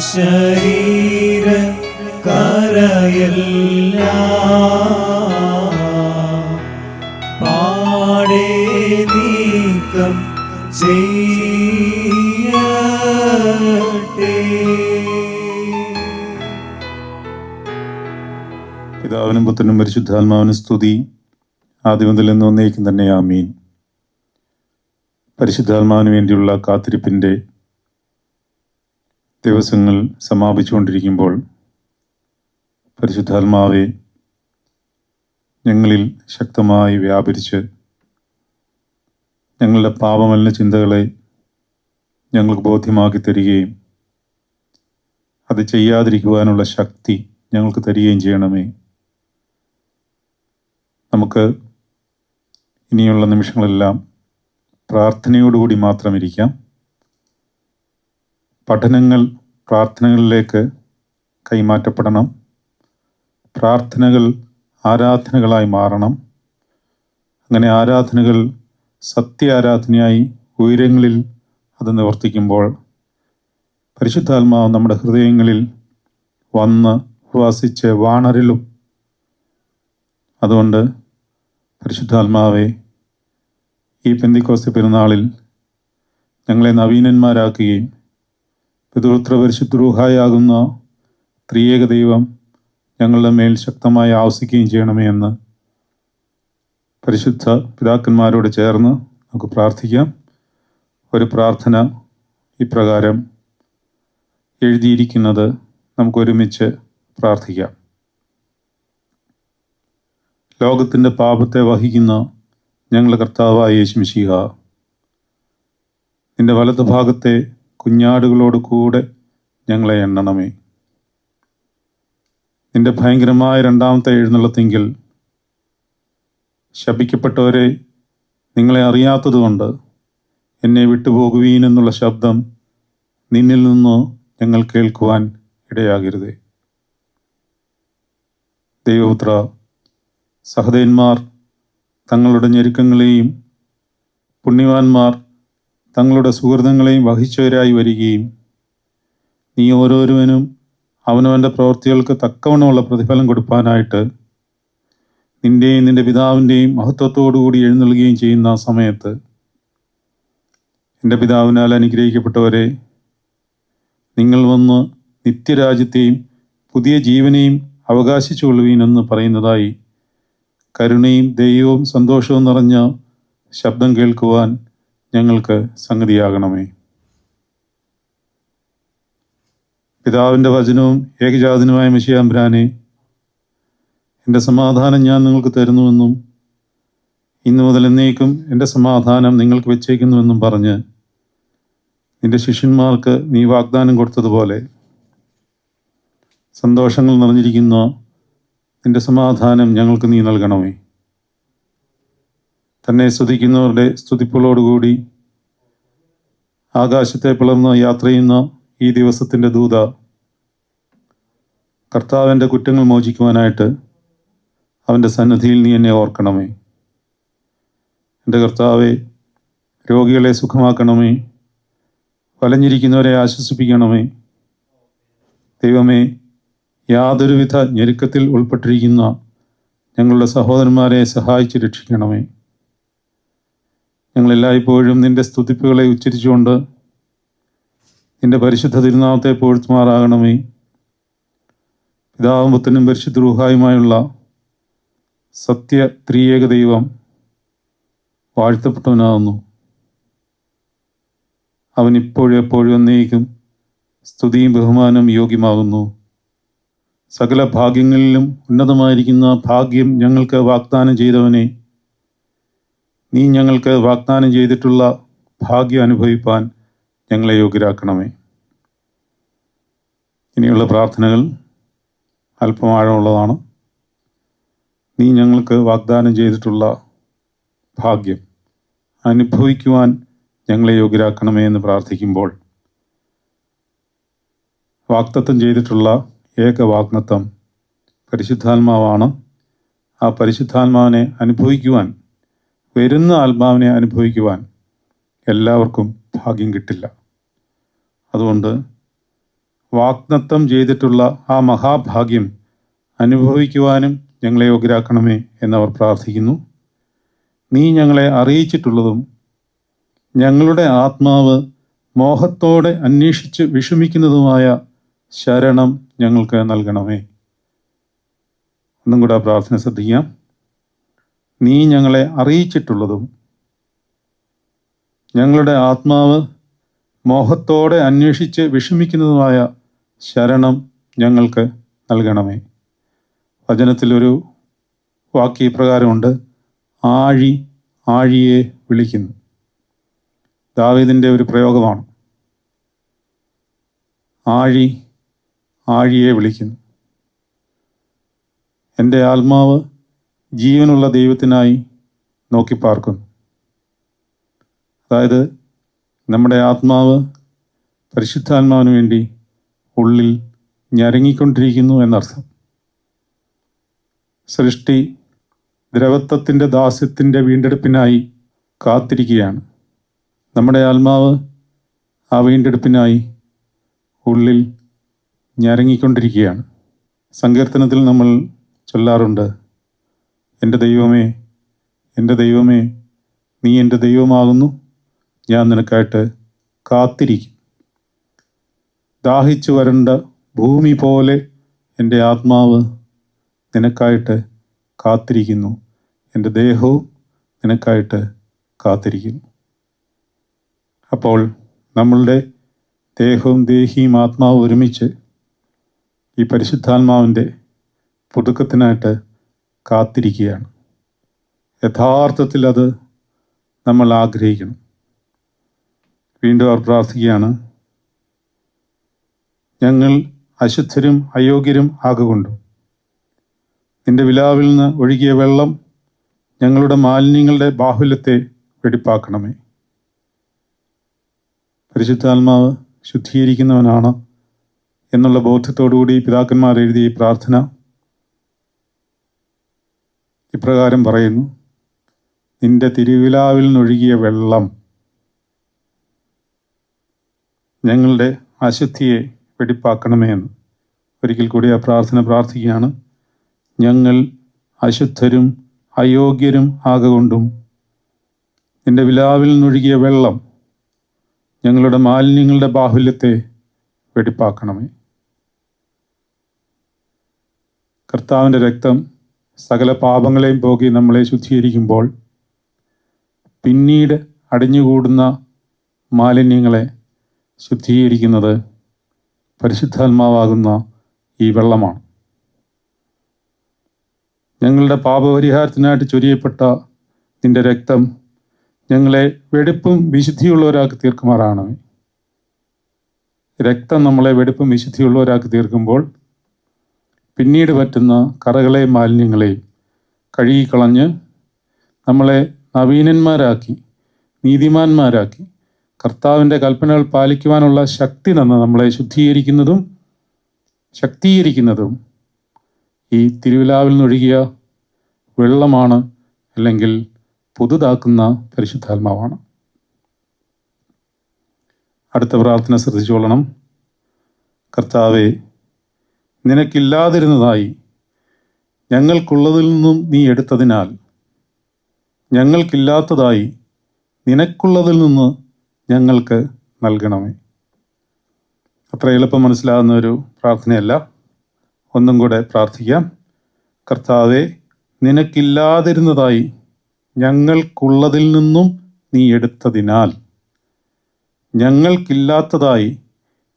ആത്മശരീര കരയല്ല പാടേ നീക്കം ചെയ്യട്ടെ. പിതാവിനും പുത്രനും പരിശുദ്ധാത്മാവിനും സ്തുതി. ആദ്യം മുതൽ ഒന്നേക്കും തന്നെ ആമീൻ. പരിശുദ്ധാത്മാവിന് വേണ്ടിയുള്ള കാത്തിരിപ്പിന്റെ ദിവസങ്ങൾ സമാപിച്ചുകൊണ്ടിരിക്കുമ്പോൾ പരിശുദ്ധാത്മാവെ ഞങ്ങളിൽ ശക്തമായി വ്യാപരിച്ച് ഞങ്ങളുടെ പാപമലിന ചിന്തകളെ ഞങ്ങൾക്ക് ബോധ്യമാക്കി തരികയും അത് ചെയ്യാതിരിക്കുവാനുള്ള ശക്തി ഞങ്ങൾക്ക് തരികയും ചെയ്യണമേ. നമുക്ക് ഇനിയുള്ള നിമിഷങ്ങളെല്ലാം പ്രാർത്ഥനയോടുകൂടി മാത്രം ഇരിക്കാം. പഠനങ്ങൾ പ്രാർത്ഥനകളിലേക്ക് കൈമാറ്റപ്പെടണം. പ്രാർത്ഥനകൾ ആരാധനകളായി മാറണം. അങ്ങനെ ആരാധനകൾ സത്യ ആരാധനയായി ഉയരങ്ങളിൽ അത് നിവർത്തിക്കുമ്പോൾ പരിശുദ്ധാത്മാവ് നമ്മുടെ ഹൃദയങ്ങളിൽ വന്ന് വസിച്ച് വാണരിലും. അതുകൊണ്ട് പരിശുദ്ധാത്മാവെ ഈ പെന്തിക്കോസ്തി പെരുന്നാളിൽ ഞങ്ങളെ നവീനന്മാരാക്കുകയും പിതൃത്ര പരിശുദ്രൂഹായാകുന്ന ത്രിയേക ദൈവം ഞങ്ങളുടെ മേൽ ശക്തമായി ആവസിക്കുകയും ചെയ്യണമേ എന്ന് പരിശുദ്ധ പിതാക്കന്മാരോട് ചേർന്ന് നമുക്ക് പ്രാർത്ഥിക്കാം. ഒരു പ്രാർത്ഥന ഇപ്രകാരം എഴുതിയിരിക്കുന്നത് നമുക്കൊരുമിച്ച് പ്രാർത്ഥിക്കാം. ലോകത്തിന്റെ പാപത്തെ വഹിക്കുന്ന ഞങ്ങളുടെ കർത്താവായ യേശുമിശിഹ നിന്റെ വലതു ഭാഗത്തെ കുഞ്ഞാടുകളോട് കൂടെ ഞങ്ങളെ എണ്ണണമേ. നിന്റെ ഭയങ്കരമായ രണ്ടാമത്തെ എഴുന്നള്ളത്തെങ്കിൽ ശപിക്കപ്പെട്ടവരെ നിങ്ങളെ അറിയാത്തതുകൊണ്ട് എന്നെ വിട്ടുപോകുവീൻ എന്നുള്ള ശബ്ദം നിന്നിൽ നിന്ന് ഞങ്ങൾ കേൾക്കുവാൻ ഇടയാകരുതേ. ദൈവപുത്ര സഹദേന്മാർ തങ്ങളുടെ ഞെരുക്കങ്ങളെയും പുണ്യവാന്മാർ തങ്ങളുടെ സുഹൃതങ്ങളെയും വഹിച്ചവരായി വരികയും നീ ഓരോരുവനും അവനവന്റെ പ്രവൃത്തികൾക്ക് തക്കവണ്ണമുള്ള പ്രതിഫലം കൊടുപ്പാനായിട്ട് നിന്റെയും നിന്റെ പിതാവിന്റെയും മഹത്വത്തോടുകൂടി എഴുന്നള്ളുകയും ചെയ്യുന്ന സമയത്ത് എന്റെ പിതാവിനാൽ അനുഗ്രഹിക്കപ്പെട്ടവരെ നിങ്ങൾ വന്ന് നിത്യരാജ്യത്തെയും പുതിയ ജീവനെയും അവകാശിച്ചുകൊള്ളുവീൻ എന്ന് പറയുന്നതായി കരുണയും ദൈവവും സന്തോഷവും നിറഞ്ഞ ശബ്ദം കേൾക്കുവാൻ ഞങ്ങൾക്ക് സംഗതിയാകണമേ. പിതാവിന്റെ വചനവും ഏകജാതനുമായ മിഷിയാംബ്രാനെ എന്റെ സമാധാനം ഞാൻ നിങ്ങൾക്ക് തരുന്നുവെന്നും ഇന്നു മുതൽ എന്നേക്കും എന്റെ സമാധാനം നിങ്ങൾക്ക് വെച്ചേക്കുന്നുവെന്നും പറഞ്ഞ് നിന്റെ ശിഷ്യന്മാർക്ക് നീ വാഗ്ദാനം കൊടുത്തതുപോലെ സന്തോഷങ്ങൾ നിറഞ്ഞിരിക്കുന്ന നിന്റെ സമാധാനം ഞങ്ങൾക്ക് നീ നൽകണമേ. തന്നെ സ്തുതിക്കുന്നവരുടെ സ്തുതിപ്പുകളോടുകൂടി ആകാശത്തെ പിളർന്ന് യാത്ര ചെയ്യുന്ന ഈ ദിവസത്തിന്റെ ദൂത കർത്താവിന്റെ കുറ്റങ്ങൾ മോചിക്കുവാനായിട്ട് അവന്റെ സന്നദ്ധിയിൽ നീ എന്നെ ഓർക്കണമേ. എന്റെ കർത്താവെ രോഗികളെ സുഖമാക്കണമേ. വലഞ്ഞിരിക്കുന്നവരെ ആശ്വസിപ്പിക്കണമേ. ദൈവമേ യാതൊരുവിധ ഞെരുക്കത്തിൽ ഉൾപ്പെട്ടിരിക്കുന്ന ഞങ്ങളുടെ സഹോദരന്മാരെ സഹായിച്ച് രക്ഷിക്കണമേ. ഞങ്ങളെല്ലായ്പ്പോഴും നിന്റെ സ്തുതിപ്പുകളെ ഉച്ചരിച്ചുകൊണ്ട് നിന്റെ പരിശുദ്ധ തിരുനാമത്തെ പോഴ്ത്തുമാറാകണമേ. പിതാവും പുത്തനും പരിശുദ്ധ സത്യ ത്രിയേക ദൈവം വാഴ്ത്തപ്പെട്ടവനാകുന്നു. അവൻ ഇപ്പോഴും എപ്പോഴും എന്നേക്കും സ്തുതിയും ബഹുമാനം യോഗ്യമാകുന്നു. സകല ഭാഗ്യങ്ങളിലും ഉന്നതമായിരിക്കുന്ന ഭാഗ്യം ഞങ്ങൾക്ക് വാഗ്ദാനം ചെയ്തവനെ നീ ഞങ്ങൾക്ക് വാഗ്ദാനം ചെയ്തിട്ടുള്ള ഭാഗ്യം അനുഭവിപ്പാൻ ഞങ്ങളെ യോഗ്യരാക്കണമേ. ഇനിയുള്ള പ്രാർത്ഥനകൾ അല്പം ആഴമുള്ളതാണ് നീ ഞങ്ങൾക്ക് വാഗ്ദാനം ചെയ്തിട്ടുള്ള ഭാഗ്യം അനുഭവിക്കുവാൻ ഞങ്ങളെ യോഗ്യരാക്കണമേ എന്ന് പ്രാർത്ഥിക്കുമ്പോൾ വാക്തത്വം ചെയ്തിട്ടുള്ള ഏക വാഗ്നത്വം പരിശുദ്ധാത്മാവാണ്. ആ പരിശുദ്ധാത്മാവിനെ അനുഭവിക്കുവാൻ വരുന്ന ആത്മാവിനെ അനുഭവിക്കുവാൻ എല്ലാവർക്കും ഭാഗ്യം കിട്ടില്ല. അതുകൊണ്ട് വാഗ്നത്വം ചെയ്തിട്ടുള്ള ആ മഹാഭാഗ്യം അനുഭവിക്കുവാനും ഞങ്ങളെ യോഗ്യരാക്കണമേ എന്നവർ പ്രാർത്ഥിക്കുന്നു. നീ ഞങ്ങളെ അറിയിച്ചിട്ടുള്ളതും ഞങ്ങളുടെ ആത്മാവ് മോഹത്തോടെ അന്വേഷിച്ച് വിഷമിക്കുന്നതുമായ ശരണം ഞങ്ങൾക്ക് നൽകണമേ. ഒന്നും കൂടെ പ്രാർത്ഥന ശ്രദ്ധിക്കാം. നീ ഞങ്ങളെ അറിയിച്ചിട്ടുള്ളതും ഞങ്ങളുടെ ആത്മാവ് മോഹത്തോടെ അന്വേഷിച്ച് വിഷമിക്കുന്നതുമായ ശരണം ഞങ്ങൾക്ക് നൽകണമേ. വചനത്തിലൊരു വാക്യ ഇപ്രകാരമുണ്ട് ആഴി ആഴിയെ വിളിക്കുന്നു. ദാവീദിന്റെ ഒരു പ്രയോഗമാണ്. ആഴി ആഴിയെ വിളിക്കുന്നു. എന്റെ ആത്മാവ് ജീവനുള്ള ദൈവത്തിനായി നോക്കി പാർക്കുന്നു. അതായത് നമ്മുടെ ആത്മാവ് പരിശുദ്ധാത്മാവിന് വേണ്ടി ഉള്ളിൽ ഞരങ്ങിക്കൊണ്ടിരിക്കുന്നു എന്നർത്ഥം. സൃഷ്ടി ദ്രവത്വത്തിന്റെ ദാസ്യത്തിന്റെ വീണ്ടെടുപ്പിനായി കാത്തിരിക്കുകയാണ്. നമ്മുടെ ആത്മാവ് ആ വീണ്ടെടുപ്പിനായി ഉള്ളിൽ ഞരങ്ങിക്കൊണ്ടിരിക്കുകയാണ്. സങ്കീർത്തനത്തിൽ നമ്മൾ ചൊല്ലാറുണ്ട് എന്റെ ദൈവമേ എന്റെ ദൈവമേ നീ എന്റെ ദൈവമാകുന്നു. ഞാൻ നിനക്കായിട്ട് കാത്തിരിക്കും. ദാഹിച്ചു വരണ്ട ഭൂമി പോലെ എന്റെ ആത്മാവ് നിനക്കായിട്ട് കാത്തിരിക്കുന്നു. എന്റെ ദേഹവും നിനക്കായിട്ട് കാത്തിരിക്കുന്നു. അപ്പോൾ നമ്മളുടെ ദേഹവും ദേഹിയും ആത്മാവും ഒരുമിച്ച് ഈ പരിശുദ്ധാത്മാവിന്റെ പുതുക്കത്തിനായിട്ട് കാത്തിരിക്കുകയാണ്. യഥാർത്ഥത്തിൽ അത് നമ്മൾ ആഗ്രഹിക്കണം വീണ്ടും അവർ പ്രാർത്ഥിക്കുകയാണ്. ഞങ്ങൾ അശുദ്ധരും അയോഗ്യരും ആകുകൊണ്ടും. നിന്റെ വിലാവിൽ നിന്ന് ഒഴുകിയ വെള്ളം ഞങ്ങളുടെ മാലിന്യങ്ങളുടെ ബാഹുല്യത്തെ വെടിപ്പാക്കണമേ. പരിശുദ്ധാത്മാവ് ശുദ്ധീകരിക്കുന്നവനാണ് എന്നുള്ള ബോധ്യത്തോടുകൂടി പിതാക്കന്മാർ എഴുതിയ പ്രാർത്ഥന ഇപ്രകാരം പറയുന്നു നിന്റെ തിരുവിലാവിൽ നിന്നൊഴുകിയ വെള്ളം ഞങ്ങളുടെ അശുദ്ധിയെ വെടിപ്പാക്കണമേ എന്ന്. ഒരിക്കൽ കൂടി ആ പ്രാർത്ഥന പ്രാർത്ഥിക്കുകയാണ്. ഞങ്ങൾ അശുദ്ധരും അയോഗ്യരും ആകൊണ്ടും നിന്റെ വിലാവിൽ നിന്നൊഴുകിയ വെള്ളം ഞങ്ങളുടെ മാലിന്യങ്ങളുടെ ബാഹുല്യത്തെ വെടിപ്പാക്കണമേ. കർത്താവിന്റെ രക്തം സകല പാപങ്ങളെയും പോകി നമ്മളെ ശുദ്ധീകരിക്കുമ്പോൾ പിന്നീട് അടിഞ്ഞുകൂടുന്ന മാലിന്യങ്ങളെ ശുദ്ധീകരിക്കുന്നത് പരിശുദ്ധാത്മാവാകുന്ന ഈ വെള്ളമാണ്. ഞങ്ങളുടെ പാപപരിഹാരത്തിനായിട്ട് ചൊരിയപ്പെട്ട നിന്റെ രക്തം ഞങ്ങളെ വെടിപ്പും വിശുദ്ധിയുള്ളവരാക്കി തീർക്കുമാറാണ്. രക്തം നമ്മളെ വെടിപ്പും വിശുദ്ധിയുള്ളവരാക്കി തീർക്കുമ്പോൾ പിന്നീട് പറ്റുന്ന കറകളെയും മാലിന്യങ്ങളെയും കഴുകിക്കളഞ്ഞ് നമ്മളെ നവീനന്മാരാക്കി നീതിമാന്മാരാക്കി കർത്താവിന്റെ കൽപ്പനകൾ പാലിക്കുവാനുള്ള ശക്തി തന്ന നമ്മളെ ശുദ്ധീകരിക്കുന്നതും ശക്തീകരിക്കുന്നതും ഈ തിരുവിലാവിൽ നിന്നൊഴുകിയ വെള്ളമാണ് അല്ലെങ്കിൽ പുതുതാക്കുന്ന പരിശുദ്ധാത്മാവാണ്. അടുത്ത പ്രാർത്ഥന ശ്രദ്ധിച്ചുകൊള്ളണം. കർത്താവെ നിനക്കില്ലാതിരുന്നതായി ഞങ്ങൾക്കുള്ളതിൽ നിന്നും നീ എടുത്തതിനാൽ ഞങ്ങൾക്കില്ലാത്തതായി നിനക്കുള്ളതിൽ നിന്ന് ഞങ്ങൾക്ക് നൽകണമേ. അത്ര എളുപ്പം മനസ്സിലാകുന്ന ഒരു പ്രാർത്ഥനയല്ല. ഒന്നും കൂടെ പ്രാർത്ഥിക്കാം. കർത്താവെ നിനക്കില്ലാതിരുന്നതായി ഞങ്ങൾക്കുള്ളതിൽ നിന്നും നീ എടുത്തതിനാൽ ഞങ്ങൾക്കില്ലാത്തതായി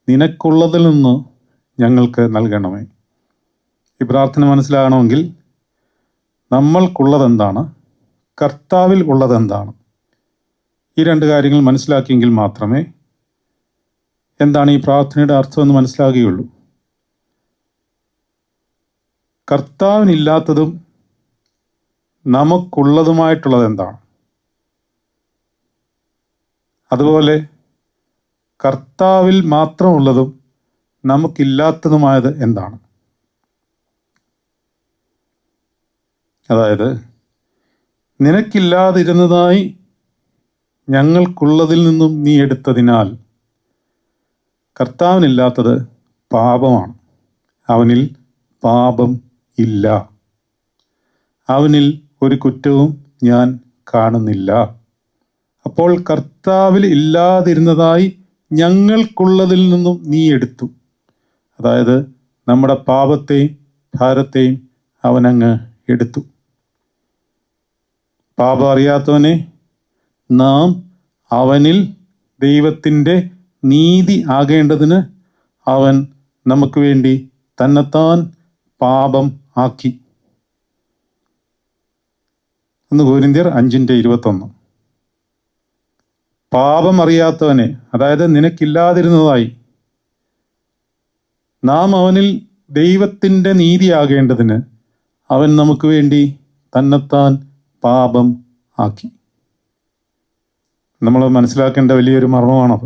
നിനക്കുള്ളതിൽ നിന്ന് ഞങ്ങൾക്ക് നൽകണമേ. ഈ പ്രാർത്ഥന മനസ്സിലാകണമെങ്കിൽ നമ്മൾക്കുള്ളതെന്താണ്? കർത്താവിൽ ഉള്ളതെന്താണ്? ഈ രണ്ട് കാര്യങ്ങൾ മനസ്സിലാക്കിയെങ്കിൽ മാത്രമേ എന്താണ് ഈ പ്രാർത്ഥനയുടെ അർത്ഥമെന്ന് മനസ്സിലാകുകയുള്ളൂ. കർത്താവിനില്ലാത്തതും നമുക്കുള്ളതുമായിട്ടുള്ളത് എന്താണ് അതുപോലെ കർത്താവിൽ മാത്രമുള്ളതും നമുക്കില്ലാത്തതുമായത് എന്താണ്? അതായത് നിനക്കില്ലാതിരുന്നതായി ഞങ്ങൾക്കുള്ളതിൽ നിന്നും നീ എടുത്തതിനാൽ കർത്താവിനില്ലാത്തത് പാപമാണ്. അവനിൽ പാപം ഇല്ല. അവനിൽ ഒരു കുറ്റവും ഞാൻ കാണുന്നില്ല. അപ്പോൾ കർത്താവിൽ ഇല്ലാതിരുന്നതായി ഞങ്ങൾക്കുള്ളതിൽ നിന്നും നീ എടുത്തു. അതായത് നമ്മുടെ പാപത്തെയും ഭാരത്തെയും അവനങ്ങ് എടുത്തു. പാപം അറിയാത്തവനെ നാം അവനിൽ ദൈവത്തിന്റെ നീതി ആകേണ്ടതിന് അവൻ നമുക്ക് വേണ്ടി തന്നെത്താൻ പാപം ആക്കി. ഒന്ന് ഗോരിന്ത്യർ അഞ്ചിന്റെ ഇരുപത്തൊന്ന്. പാപം അറിയാത്തവനെ അതായത് നിനക്കില്ലാതിരുന്നതായി നാം അവനിൽ ദൈവത്തിന്റെ നീതിയാകേണ്ടതിന് അവൻ നമുക്ക് വേണ്ടി തന്നെത്താൻ പാപം ആക്കി. നമ്മൾ മനസ്സിലാക്കേണ്ട വലിയൊരു മർമ്മമാണത്.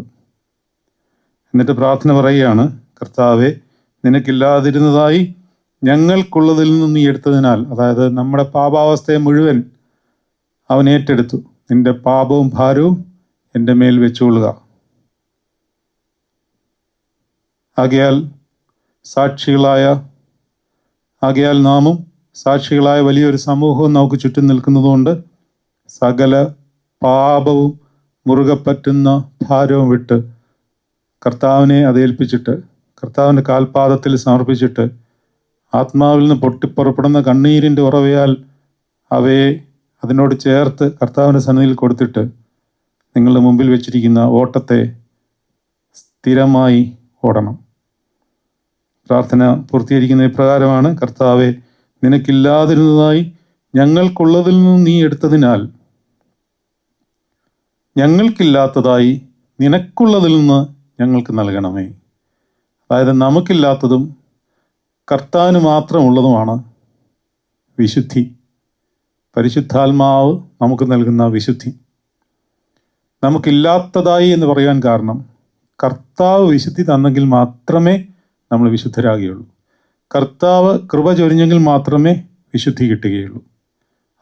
എന്നിട്ട് പ്രാർത്ഥന പറയുകയാണ് കർത്താവെ നിനക്കില്ലാതിരുന്നതായി ഞങ്ങൾക്കുള്ളതിൽ നിന്ന് നീ എടുത്തതിനാൽ അതായത് നമ്മുടെ പാപാവസ്ഥയെ മുഴുവൻ അവൻ ഏറ്റെടുത്തു. നിന്റെ പാപവും ഭാരവും എന്റെ മേൽ വെച്ചുകൊള്ളുക. ആകയാൽ സാക്ഷികളായ ആകയാൽ നാമും സാക്ഷികളായ വലിയൊരു സമൂഹവും നമുക്ക് ചുറ്റും നിൽക്കുന്നതുകൊണ്ട് സകല പാപവും മുറുകെ പറ്റുന്ന ഭാരവും വിട്ട് കർത്താവിനെ അത് ഏൽപ്പിച്ചിട്ട് കർത്താവിന്റെ കാൽപാദത്തിൽ സമർപ്പിച്ചിട്ട് ആത്മാവിൽ നിന്ന് പൊട്ടിപ്പുറപ്പെടുന്ന കണ്ണീരിന്റെ ഉറവയാൽ അവയെ അതിനോട് ചേർത്ത് കർത്താവിന്റെ സന്നിധിയിൽ കൊടുത്തിട്ട് നിങ്ങളുടെ മുമ്പിൽ വെച്ചിരിക്കുന്ന ഓട്ടത്തെ സ്ഥിരമായി ഓടണം. പ്രാർത്ഥന പൂർത്തീകരിക്കുന്ന ഇപ്രകാരമാണ് കർത്താവെ നിനക്കില്ലാതിരുന്നതായി ഞങ്ങൾക്കുള്ളതിൽ നിന്നും നീ എടുത്തതിനാൽ ഞങ്ങൾക്കില്ലാത്തതായി നിനക്കുള്ളതിൽ നിന്ന് ഞങ്ങൾക്ക് നൽകണമേ. അതായത് നമുക്കില്ലാത്തതും കർത്താവിന് മാത്രമുള്ളതുമാണ് വിശുദ്ധി. പരിശുദ്ധാത്മാവ് നമുക്ക് നൽകുന്ന വിശുദ്ധി. നമുക്കില്ലാത്തതായി എന്ന് പറയാൻ കാരണം കർത്താവ് വിശുദ്ധി തന്നെങ്കിൽ മാത്രമേ നമ്മൾ വിശുദ്ധരാകുകയുള്ളൂ. കർത്താവ് കൃപ ചൊരിഞ്ഞെങ്കിൽ മാത്രമേ വിശുദ്ധി കിട്ടുകയുള്ളൂ.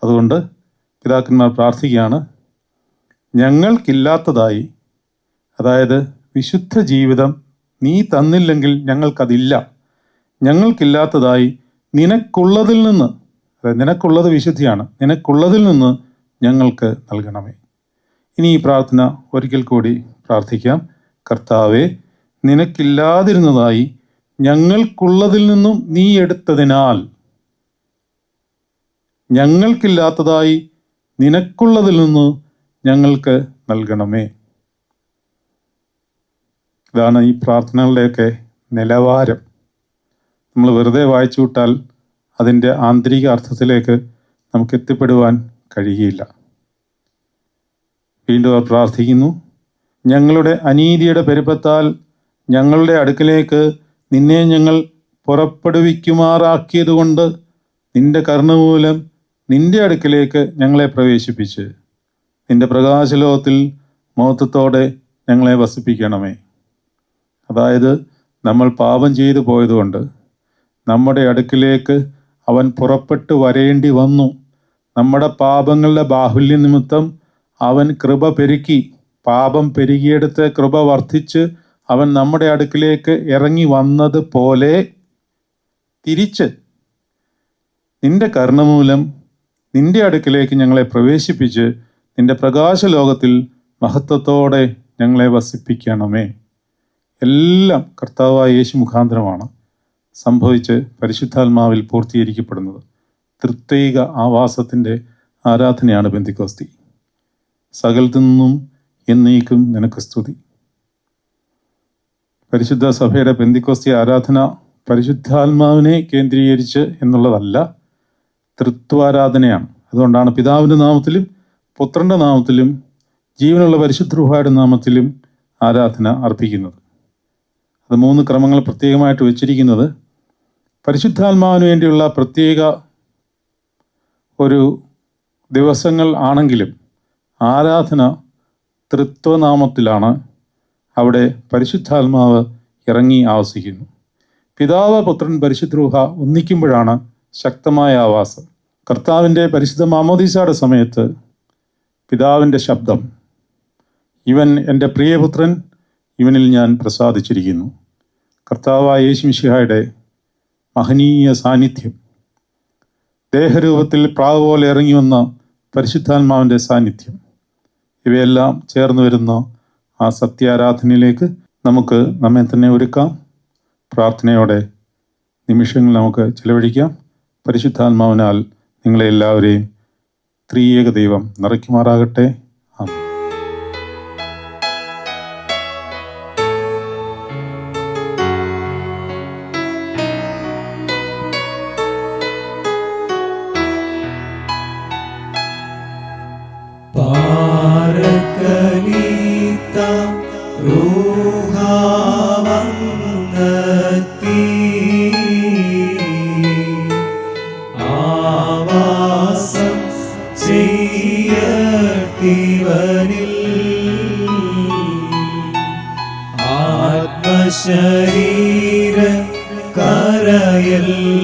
അതുകൊണ്ട് പിതാക്കന്മാർ പ്രാർത്ഥിക്കുകയാണ് ഞങ്ങൾക്കില്ലാത്തതായി അതായത് വിശുദ്ധ ജീവിതം നീ തന്നില്ലെങ്കിൽ ഞങ്ങൾക്കതില്ല. ഞങ്ങൾക്കില്ലാത്തതായി നിനക്കുള്ളതിൽ നിന്ന് അതായത് നിനക്കുള്ളത് വിശുദ്ധിയാണ് നിനക്കുള്ളതിൽ നിന്ന് ഞങ്ങൾക്ക് നൽകണമേ. ഇനി ഈ പ്രാർത്ഥന ഒരിക്കൽ കൂടി പ്രാർത്ഥിക്കാം. കർത്താവെ നിനക്കില്ലാതിരുന്നതായി ഞങ്ങൾക്കുള്ളതിൽ നിന്നും നീ എടുത്തതിനാൽ ഞങ്ങൾക്കില്ലാത്തതായി നിനക്കുള്ളതിൽ നിന്ന് ഞങ്ങൾക്ക് നൽകണമേ. ഇതാണ് ഈ പ്രാർത്ഥനകളുടെയൊക്കെ നിലവാരം. നമ്മൾ വെറുതെ വായിച്ചു വിട്ടാൽ അതിന്റെ ആന്തരിക അർത്ഥത്തിലേക്ക് നമുക്ക് എത്തിപ്പെടുവാൻ കഴിയുകയില്ല. വീണ്ടും അവർ പ്രാർത്ഥിക്കുന്നു ഞങ്ങളുടെ അനീതിയുടെ പെരുപ്പത്താൽ ഞങ്ങളുടെ അടുക്കലേക്ക് നിന്നെ ഞങ്ങൾ പുറപ്പെടുവിക്കുമാറാക്കിയതുകൊണ്ട് നിന്റെ കർണമൂലം നിന്റെ അടുക്കലേക്ക് ഞങ്ങളെ പ്രവേശിപ്പിച്ച് നിന്റെ പ്രകാശലോകത്തിൽ മഹത്വത്തോടെ ഞങ്ങളെ വസിപ്പിക്കണമേ. അതായത് നമ്മൾ പാപം ചെയ്തു പോയതുകൊണ്ട് നമ്മുടെ അടുക്കിലേക്ക് അവൻ പുറപ്പെട്ടു വരേണ്ടി വന്നു. നമ്മുടെ പാപങ്ങളുടെ ബാഹുല്യ നിമിത്തം അവൻ കൃപ പെരുക്കി പാപം പെരുകിയെടുത്ത് കൃപ വർദ്ധിച്ച് അവൻ നമ്മുടെ അടുക്കിലേക്ക് ഇറങ്ങി വന്നത് പോലെ തിരിച്ച് നിന്റെ കർണമൂലം നിന്റെ അടുക്കിലേക്ക് ഞങ്ങളെ പ്രവേശിപ്പിച്ച് നിന്റെ പ്രകാശലോകത്തിൽ മഹത്വത്തോടെ ഞങ്ങളെ വസിപ്പിക്കണമേ. എല്ലാം കർത്താവായ യേശു മുഖാന്തരമാണ് സംഭവിച്ച് പരിശുദ്ധാത്മാവിൽ പൂർത്തീകരിക്കപ്പെടുന്നത്. തൃത്വൈക ആവാസത്തിന്റെ ആരാധനയാണ് ബന്ധിക്കോസ്തി സകലത്തു നിന്നും എന്നേക്കും നിനക്ക് സ്തുതി. പരിശുദ്ധ സഭയുടെ പെന്തിക്കോസ്തി ആരാധന പരിശുദ്ധാത്മാവിനെ കേന്ദ്രീകരിച്ച് എന്നുള്ളതല്ല തൃത്വാരാധനയാണ്. അതുകൊണ്ടാണ് പിതാവിന്റെ നാമത്തിലും പുത്രന്റെ നാമത്തിലും ജീവനുള്ള പരിശുദ്ധ നാമത്തിലും ആരാധന അർപ്പിക്കുന്നത്. അത് മൂന്ന് ക്രമങ്ങൾ പ്രത്യേകമായിട്ട് വെച്ചിരിക്കുന്നത്. പരിശുദ്ധാത്മാവിന് വേണ്ടിയുള്ള പ്രത്യേക ഒരു ദിവസങ്ങൾ ആണെങ്കിലും ആരാധന തൃത്വനാമത്തിലാണ് അവിടെ പരിശുദ്ധാത്മാവ് ഇറങ്ങി ആവസിക്കുന്നു. പിതാവ് പുത്രൻ പരിശുദ്രൂഹ ഒന്നിക്കുമ്പോഴാണ് ശക്തമായ ആവാസം. കർത്താവിന്റെ പരിശുദ്ധ മാമോദീസയുടെ സമയത്ത് പിതാവിന്റെ ശബ്ദം ഇവൻ എന്റെ പ്രിയപുത്രൻ ഇവനിൽ ഞാൻ പ്രസാദിച്ചിരിക്കുന്നു. കർത്താവായ യേശുമിഷിഹായുടെ മഹനീയ സാന്നിധ്യം. ദേഹരൂപത്തിൽ പ്രാവ് പോലെ ഇറങ്ങി വന്ന പരിശുദ്ധാത്മാവിന്റെ സാന്നിധ്യം. ഇവയെല്ലാം ചേർന്ന് വരുന്ന ആ സത്യാരാധനയിലേക്ക് നമുക്ക് നമ്മെ തന്നെ ഒരുക്കാം. പ്രാർത്ഥനയോടെ നിമിഷങ്ങൾ നമുക്ക് ചിലവഴിക്കാം. പരിശുദ്ധാത്മാവിനാൽ നിങ്ങളെ എല്ലാവരെയും ത്രിയേക ദൈവം നിറയ്ക്കുമാറാകട്ടെ. ആവാസം ചെയ്യത്തിവനിൽ ആത്മശരീര കരയെല്ലാം